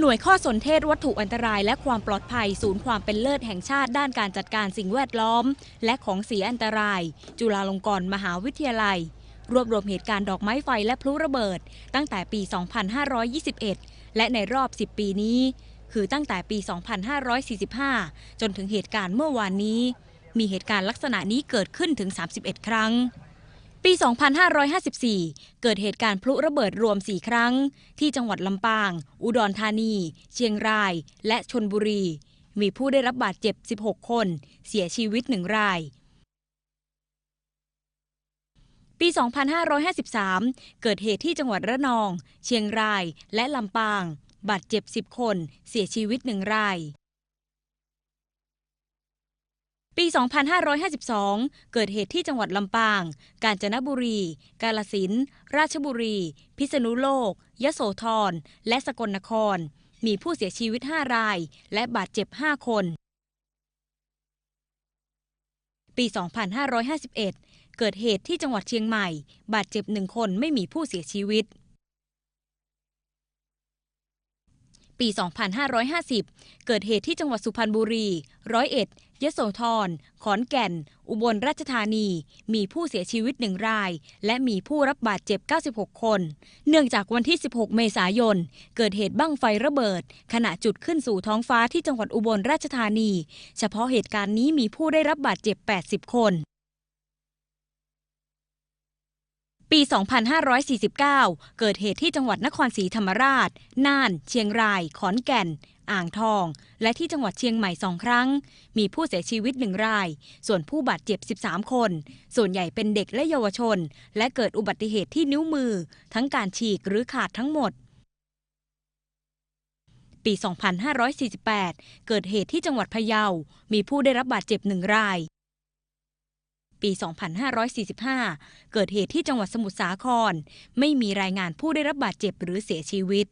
หน่วยข้อสนเทศวัตถุอันตรายและความปลอดภัย ศูนย์ความเป็นเลิศแห่งชาติด้านการจัดการสิ่งแวดล้อม และของเสียอันตราย จุฬาลงกรณ์มหาวิทยาลัย รวบรวมเหตุการณ์ดอกไม้ไฟและพลุระเบิด ตั้งแต่ปี 2521 และในรอบ 10 ปีนี้ คือตั้งแต่ปี 2545 จนถึงเหตุการณ์เมื่อวานนี้ มีเหตุการณ์ลักษณะนี้เกิดขึ้นถึง 31 ครั้ง ปี 2554 เกิดเหตุการณ์พลุระเบิดรวม 4 ครั้ง ที่จังหวัดลำปาง อุดรธานี เชียงราย และชนบุรี มีผู้ได้รับบาดเจ็บ 16 คน เสียชีวิต 1 ราย ปี 2553 เกิดเหตุที่จังหวัดระนอง เชียงราย และลำปาง บาดเจ็บ 10 คน เสียชีวิต 1 ราย ปี 2552 เกิดเหตุที่จังหวัดลำปาง กาญจนบุรี กาลสิน ราชบุรี พิษณุโลก ยโสธร และสกลนคร มีผู้เสียชีวิต 5 ราย และบาดเจ็บ 5 คน ปี 2551 เกิดเหตุที่จังหวัดเชียงใหม่ บาดเจ็บ1คนไม่มีผู้เสียชีวิต ปี 2550 เกิดเหตุที่จังหวัดสุพรรณบุรี ร้อยเอ็ด ยโสธร ขอนแก่น อุบลราชธานี มีผู้เสียชีวิตหนึ่งราย และมีผู้รับบาดเจ็บ 96 คน เนื่องจากวันที่ 16 เมษายน เกิดเหตุบั้งไฟระเบิด ขณะจุดขึ้นสู่ท้องฟ้าที่จังหวัดอุบลราชธานี เฉพาะเหตุการณ์นี้มีผู้ได้รับบาดเจ็บ 80 คน ปี 2549 เกิดเหตุที่จังหวัดนครศรีธรรมราช น่าน เชียงราย ขอนแก่น อ่างทอง และที่จังหวัดเชียงใหม่สองครั้ง มีผู้เสียชีวิตหนึ่งราย ส่วนผู้บาดเจ็บ 13 คน ส่วนใหญ่เป็นเด็กและเยาวชน และเกิดอุบัติเหตุที่นิ้วมือ ทั้งการฉีกหรือขาดทั้งหมดปี 2548 เกิดเหตุที่จังหวัดพะเยา มีผู้ได้รับบาดเจ็บหนึ่งราย ปี 2545 เกิดเหตุที่จังหวัดสมุทรสาคร ไม่มีรายงานผู้ได้รับบาดเจ็บหรือเสียชีวิต